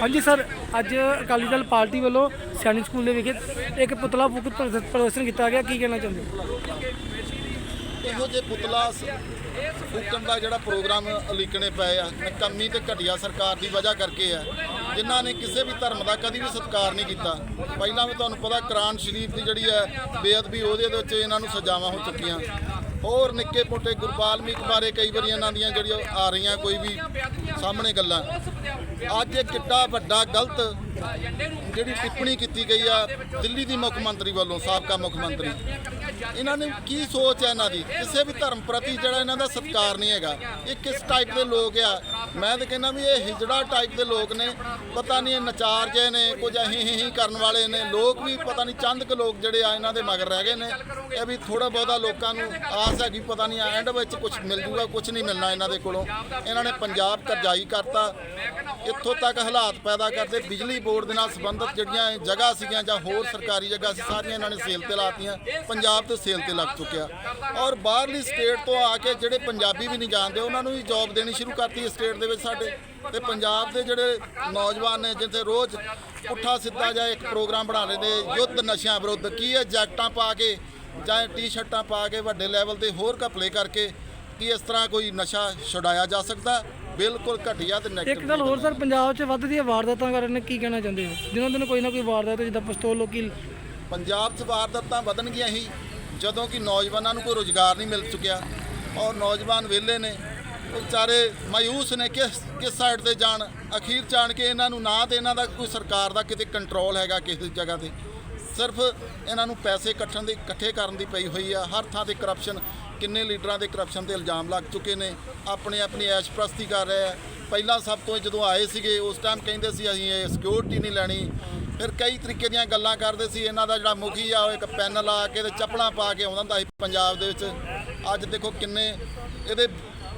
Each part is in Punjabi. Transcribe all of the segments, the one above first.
ਹਾਂਜੀ ਸਰ, ਅੱਜ ਅਕਾਲੀ ਦਲ ਪਾਰਟੀ ਵੱਲੋਂ ਸੈਨਿਕ ਸਕੂਲ ਦੇ ਵਿਖੇ ਇੱਕ ਪੁਤਲਾ ਫੂਕ ਪ੍ਰਦਰਸ਼ਨ ਕੀਤਾ ਗਿਆ, ਕੀ ਕਹਿਣਾ ਚਾਹੁੰਦੇ ਹੋ? ਇਹੋ ਜਿਹੇ ਪੁਤਲਾ ਸ- ਫੂਕਣ ਦਾ ਜਿਹੜਾ ਪ੍ਰੋਗਰਾਮ ਅਲੀਕਣੇ ਪਏ ਆ ਨਕੰਮੀ ਤੇ ਘਟੀਆ ਸਰਕਾਰ ਦੀ ਵਜ੍ਹਾ ਕਰਕੇ ਆ, ਜਿਨ੍ਹਾਂ ਨੇ ਕਿਸੇ ਵੀ ਧਰਮ ਦਾ ਕਦੀ ਵੀ ਸਤਿਕਾਰ ਨਹੀਂ ਕੀਤਾ। ਪਹਿਲਾਂ ਵੀ ਤੁਹਾਨੂੰ ਪਤਾ ਕੁਰਾਨ ਸ਼ਰੀਫ ਦੀ ਜਿਹੜੀ ਹੈ ਬੇਅਦਬੀ, ਉਹਦੇ ਵਿੱਚ ਇਹਨਾਂ ਨੂੰ ਸਜ਼ਾਵਾਂ ਹੋ ਚੁੱਕੀਆਂ। ਹੋਰ ਨਿੱਕੇ ਮੋਟੇ ਗੁਰਬਾਲਮੀਕ ਬਾਰੇ ਕਈ ਵਾਰੀ ਇਹਨਾਂ ਦੀਆਂ ਜਿਹੜੀਆਂ ਆ ਰਹੀਆਂ, ਕੋਈ ਵੀ ਸਾਹਮਣੇ ਗੱਲਾਂ। ਅੱਜ ਇਹ ਕਿੱਡਾ ਵੱਡਾ ਗਲਤ ਜਿਹੜੀ ਟਿੱਪਣੀ ਕੀਤੀ ਗਈ ਆ ਦਿੱਲੀ ਦੀ ਮੁੱਖ ਮੰਤਰੀ ਵੱਲੋਂ, ਸਾਬਕਾ ਮੁੱਖ ਮੰਤਰੀ। ਇਹਨਾਂ ਨੇ ਕੀ ਸੋਚ ਹੈ ਇਹਨਾਂ ਦੀ? ਕਿਸੇ ਵੀ ਧਰਮ ਪ੍ਰਤੀ ਜਿਹੜਾ ਇਹਨਾਂ ਦਾ ਸਤਿਕਾਰ ਨਹੀਂ ਹੈਗਾ। ਇਹ ਕਿਸ ਟਾਈਪ ਦੇ ਲੋਕ ਆ? ਮੈਂ ਤਾਂ ਕਹਿੰਦਾ ਵੀ ਇਹ ਹਿਜੜਾ ਟਾਈਪ ਦੇ ਲੋਕ ਨੇ। ਪਤਾ ਨਹੀਂ ਇਹ ਨਚਾਰ ਜੇ ਨੇ, ਕੁਝ ਅਹੀਂ ਹੀ ਕਰਨ ਵਾਲੇ ਨੇ। ਲੋਕ ਵੀ ਪਤਾ ਨਹੀਂ ਚੰਦ ਕੁ ਲੋਕ ਜਿਹੜੇ ਆ ਇਹਨਾਂ ਦੇ ਮਗਰ ਰਹਿ ਗਏ ਨੇ। ਇਹ ਵੀ ਥੋੜਾ ਬਹੁਤਾ ਲੋਕਾਂ ਨੂੰ ਆਸ ਹੈ ਕਿ ਪਤਾ ਨਹੀਂ ਐਂਡ ਵਿੱਚ ਕੁਝ ਮਿਲ ਜੂਗਾ ਕੁਝ ਨਹੀਂ ਮਿਲਣਾ ਇਹਨਾਂ ਦੇ ਕੋਲੋਂ। ਇਹਨਾਂ ਨੇ ਪੰਜਾਬ ਕਰਜ਼ਾਈ ਕਰਤਾ। ਇੱਥੋਂ ਤੱਕ ਹਾਲਾਤ ਪੈਦਾ ਕਰਦੇ, ਬਿਜਲੀ ਬੋਰਡ ਦੇ ਨਾਲ ਸੰਬੰਧਿਤ ਜਿਹੜੀਆਂ ਇਹ ਜਗ੍ਹਾ ਸੀਗੀਆਂ ਜਾਂ ਹੋਰ ਸਰਕਾਰੀ ਜਗ੍ਹਾ ਸੀ, ਸਾਰੀਆਂ ਇਹਨਾਂ ਨੇ ਸੇਲ ਤੇ ਲਾਤੀਆਂ, ਪੰਜਾਬ ਤੇ ਸੇਲ ਤੇ ਲੱਗ ਚੁੱਕਿਆ। ਔਰ ਬਾਹਰਲੀ ਸਟੇਟ ਤੋਂ ਆ ਕੇ ਜਿਹੜੇ ਪੰਜਾਬੀ ਵੀ ਨਹੀਂ ਜਾਣਦੇ, ਉਹਨਾਂ ਨੂੰ ਵੀ ਜੌਬ ਦੇਣੀ ਸ਼ੁਰੂ ਕਰਤੀ ਸਟੇਟ ਦੇ ਵਿੱਚ ਸਾਡੇ। ਤੇ ਪੰਜਾਬ ਦੇ ਜਿਹੜੇ ਨੌਜਵਾਨ ਨੇ, ਜਿੱਥੇ ਰੋਜ਼ ਪੁੱਠਾ ਸਿੱਧਾ ਜਾਂ ਇੱਕ ਪ੍ਰੋਗਰਾਮ ਬਣਾ ਲੈਂਦੇ, ਯੁੱਧ ਨਸ਼ਿਆਂ ਵਿਰੁੱਧ ਕੀ ਹੈ ਜੈਕਟਾਂ ਪਾ ਕੇ ਜਾਂ ਟੀ-ਸ਼ਰਟਾਂ ਪਾ ਕੇ ਵੱਡੇ ਲੈਵਲ ਤੇ ਹੋਰ ਘਪਲੇ ਕਰਕੇ ਕਿ ਇਸ ਤਰ੍ਹਾਂ ਕੋਈ ਨਸ਼ਾ ਛੁਡਾਇਆ ਜਾ ਸਕਦਾ? ਬਿਲਕੁਲ ਘਟੀਆ ਤੇ ਇੱਕ ਨੈਗੇਟਿਵ ਗੱਲ ਹੋਰ ਸਰ ਪੰਜਾਬ 'ਚ ਵੱਧਦੀਆਂ ਵਾਰਦਾਤਾਂ ਕਾਰਨ ਕੀ ਕਹਿਣਾ ਚਾਹੁੰਦੇ ਹੋ? ਦਿਨੋਂ ਦਿਨ ਕੋਈ ਨਾ ਕੋਈ ਵਾਰਦਾਤ ਜਿੱਦਾਂ ਪਿਸਤੌਲ ਲੋਕੀ ਪੰਜਾਬ 'ਚ ਵਾਰਦਾਤਾਂ ਵਧਣਗੀਆਂ ਹੀ ਜਦੋਂ ਕਿ ਨੌਜਵਾਨਾਂ ਨੂੰ ਕੋਈ ਰੋਜ਼ਗਾਰ ਨਹੀਂ ਮਿਲ ਚੁੱਕਿਆ। ਔਰ ਨੌਜਵਾਨ ਵਿਹਲੇ ਨੇ ਵਿਚਾਰੇ ਮਾਯੂਸ ਨੇ ਕਿਸ ਕਿਸ ਸਾਈਡ ਤੇ ਜਾਣ ਅਖੀਰ ਜਾਣ ਕੇ ਇਹਨਾਂ ਨੂੰ ਨਾ ਤੇ ਇਹਨਾਂ ਦਾ ਕੋਈ ਸਰਕਾਰ ਦਾ ਕਿਤੇ ਕੰਟਰੋਲ ਹੈਗਾ ਕਿਸੇ ਜਗ੍ਹਾ ਤੇ। ਸਿਰਫ ਇਹਨਾਂ ਨੂੰ ਪੈਸੇ ਇਕੱਠਣ ਦੀ, ਇਕੱਠੇ ਕਰਨ ਦੀ ਪਈ ਹੋਈ ਆ। ਹਰ ਥਾਂ ਤੇ ਕਰਪਸ਼ਨ ਕਿੰਨੇ ਲੀਡਰਾਂ ਦੇ ਕਰਪਸ਼ਨ ਦੇ ਇਲਜ਼ਾਮ ਲੱਗ ਚੁੱਕੇ ਨੇ। ਆਪਣੇ ਆਪਣੀ ਐਸ਼ ਪ੍ਰਸਤੀ ਕਰ ਰਹੇ ਆ। ਪਹਿਲਾਂ ਸਭ ਤੋਂ ਜਦੋਂ ਆਏ ਸੀਗੇ, ਉਸ ਟਾਈਮ ਕਹਿੰਦੇ ਸੀ, ਅਸੀਂ ਇਹ ਸਿਕਿਉਰਿਟੀ ਨਹੀਂ ਲੈਣੀ। ਫਿਰ ਕਈ ਤਰੀਕੇ ਦੀਆਂ ਗੱਲਾਂ ਕਰਦੇ ਸੀ। ਇਹਨਾਂ ਦਾ ਜਿਹੜਾ ਮੁਖੀ ਆ, ਉਹ ਇੱਕ ਪੈਨ ਲਾ ਕੇ ਤੇ ਚੱਪਲਾਂ ਪਾ ਕੇ ਆਉਂਦਾ ਹੁੰਦਾ ਸੀ ਪੰਜਾਬ ਦੇ ਵਿੱਚ। ਅੱਜ ਦੇਖੋ ਕਿੰਨੇ ਇਹਦੇ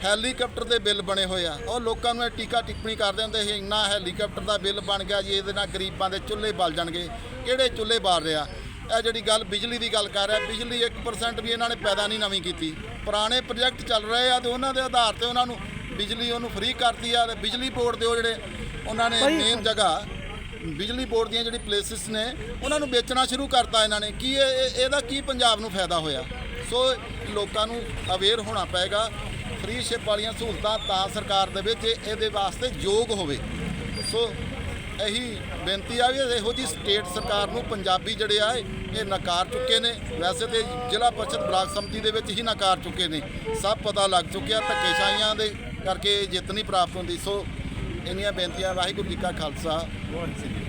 ਹੈਲੀਕਾਪਟਰ ਦੇ ਬਿੱਲ ਬਣੇ ਹੋਏ ਆ। ਉਹ ਲੋਕਾਂ ਨੂੰ ਇਹ ਟੀਕਾ ਟਿੱਪਣੀ ਕਰਦੇ ਹੁੰਦੇ ਸੀ ਇੰਨਾ ਹੈਲੀਕਾਪਟਰ ਦਾ ਬਿੱਲ ਬਣ ਗਿਆ ਜੀ ਇਹਦੇ ਨਾਲ ਗਰੀਬਾਂ ਦੇ ਚੁੱਲ੍ਹੇ ਬਲ ਜਾਣਗੇ। ਕਿਹੜੇ ਚੁੱਲ੍ਹੇ ਬਾਲ ਰਿਹਾ? ਇਹ ਜਿਹੜੀ ਗੱਲ ਬਿਜਲੀ ਦੀ ਗੱਲ ਕਰ ਰਿਹਾ ਬਿਜਲੀ 1% ਵੀ ਇਹਨਾਂ ਨੇ ਪੈਦਾ ਨਹੀਂ ਨਵੀਂ ਕੀਤੀ। ਪੁਰਾਣੇ ਪ੍ਰੋਜੈਕਟ ਚੱਲ ਰਹੇ ਆ ਤੇ ਉਹਨਾਂ ਦੇ ਆਧਾਰ ਤੇ ਉਹਨਾਂ ਨੂੰ ਬਿਜਲੀ ਉਹਨੂੰ ਫ੍ਰੀ ਕਰਤੀ ਆ ਤੇ ਬਿਜਲੀ ਬੋਰਡ ਦੇ ਉਹ ਜਿਹੜੇ ਉਹਨਾਂ ਨੇ ਮੇਨ ਜਗ੍ਹਾ ਬਿਜਲੀ ਬੋਰਡ ਦੀਆਂ ਜਿਹੜੀ ਪਲੇਸਿਸ ਨੇ ਉਹਨਾਂ ਨੂੰ ਵੇਚਣਾ ਸ਼ੁਰੂ ਕਰਤਾ ਇਹਨਾਂ ਨੇ। ਕੀ ਇਹ- ਇਹਦਾ ਕੀ ਪੰਜਾਬ ਨੂੰ ਫਾਇਦਾ ਹੋਇਆ? ਸੋ ਲੋਕਾਂ ਨੂੰ ਅਵੇਅਰ ਹੋਣਾ ਪਏਗਾ। ਫ੍ਰੀ ਸ਼ਿਪ ਵਾਲੀਆਂ ਸਹੂਲਤਾਂ ਤਾਂ ਸਰਕਾਰ ਦੇਵੇ ਜੇ ਇਹਦੇ ਵਾਸਤੇ ਯੋਗ ਹੋਵੇ। ਸੋ ਇਹੀ ਬੇਨਤੀ ਆ ਵੀ ਇਹੋ ਜੀ ਸਟੇਟ ਸਰਕਾਰ ਨੂੰ ਪੰਜਾਬੀ ਜਿਹੜੇ ਆ, ਇਹ ਨਕਾਰ ਚੁੱਕੇ ਨੇ। ਵੈਸੇ ਤੇ ਜ਼ਿਲ੍ਹਾ ਪਰਿਸ਼ਦ ਬਲਾਕ ਸੰਮਤੀ ਦੇ ਵਿੱਚ ਹੀ ਨਕਾਰ ਚੁੱਕੇ ਨੇ। ਸਭ ਪਤਾ ਲੱਗ ਚੁੱਕਿਆ, ਧੱਕੇਸ਼ਾਹੀਆਂ ਦੇ ਕਰਕੇ ਜਿੱਤ ਨਹੀਂ ਪ੍ਰਾਪਤ ਹੁੰਦੀ। ਸੋ ਇੰਨੀਆਂ ਬੇਨਤੀਆਂ, ਵਾਹਿਗੁਰੂ ਜੀ ਕਾ ਖਾਲਸਾ। ਵਾਹਿਗੁਰੂ ਜੀ